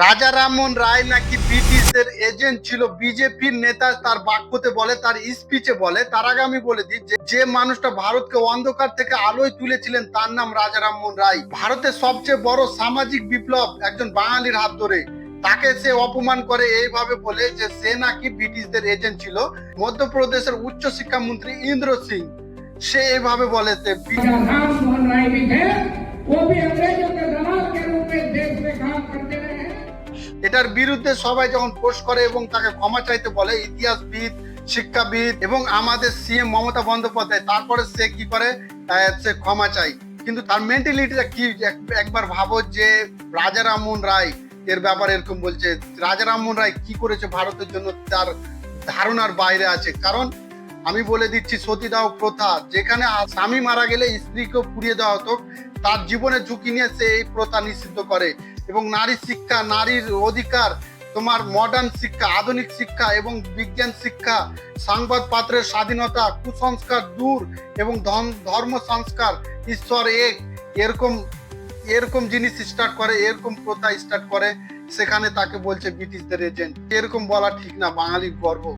রাজা রামমোহন রায় নাকি ব্রিটিশদের এজেন্ট ছিল, বিজেপির নেতা তার বাক্যতে বলে, তার স্পিচে বলে। তার আগে আমি বলে দিই, যে মানুষটা ভারতকে অন্ধকার থেকে আলোয় তুলেছিলেন, তার নাম রাজা রামমোহন রায়। ভারতের সবচেয়ে বড় সামাজিক বিপ্লব একজন বাঙালির হাত ধরে। তাকে সে অপমান করে এইভাবে বলে যে, সে নাকি ব্রিটিশদের এজেন্ট ছিল। মধ্যপ্রদেশের উচ্চ শিক্ষা মন্ত্রী ইন্দ্র সিং, সে এইভাবে বলেছে রায় ও ভি এটার বিরুদ্ধে সবাই যখন পোস্ট করে এবং তাকে ক্ষমা চাইতে বলে, ইতিহাসবিদ, শিক্ষাবিদ এবং আমাদের সিএম মমতা বন্দ্যোপাধ্যায়, তারপরে সে কি করে? সে ক্ষমা চাই কিন্তু তার মেন্টালিটিটা কি? এক- একবার ভাবো যে রাজা রামমোহন রায়, এর ব্যাপারে এরকম বলছে রাজা রামমোহন রায় কি করেছে ভারতের জন্য? তার ধারণার বাইরে আছে। কারণ আমি বলে দিচ্ছি সতীদাহ প্রথা। যেখানে স্বামী মারা গেলে স্ত্রীকেও পুড়িয়ে দেওয়া হতো তার জীবনে ঝুঁকি নিয়ে সে এই প্রথা নিষিদ্ধ করে। এবং নারী শিক্ষা, নারীর অধিকার, তোমার মডার্ন শিক্ষা, আধুনিক শিক্ষা এবং বিজ্ঞান শিক্ষা, সংবাদ পাত্রের স্বাধীনতা, কুসংস্কার দূর এবং ধর্ম সংস্কার, ঈশ্বর এক, এরকম এরকম জিনিস স্টার্ট করে, এরকম প্রথা স্টার্ট করে, সেখানে তাকে বলছে ব্রিটিশদের এজেন্ট এরকম বলা ঠিক না, বাঙালির গর্ব।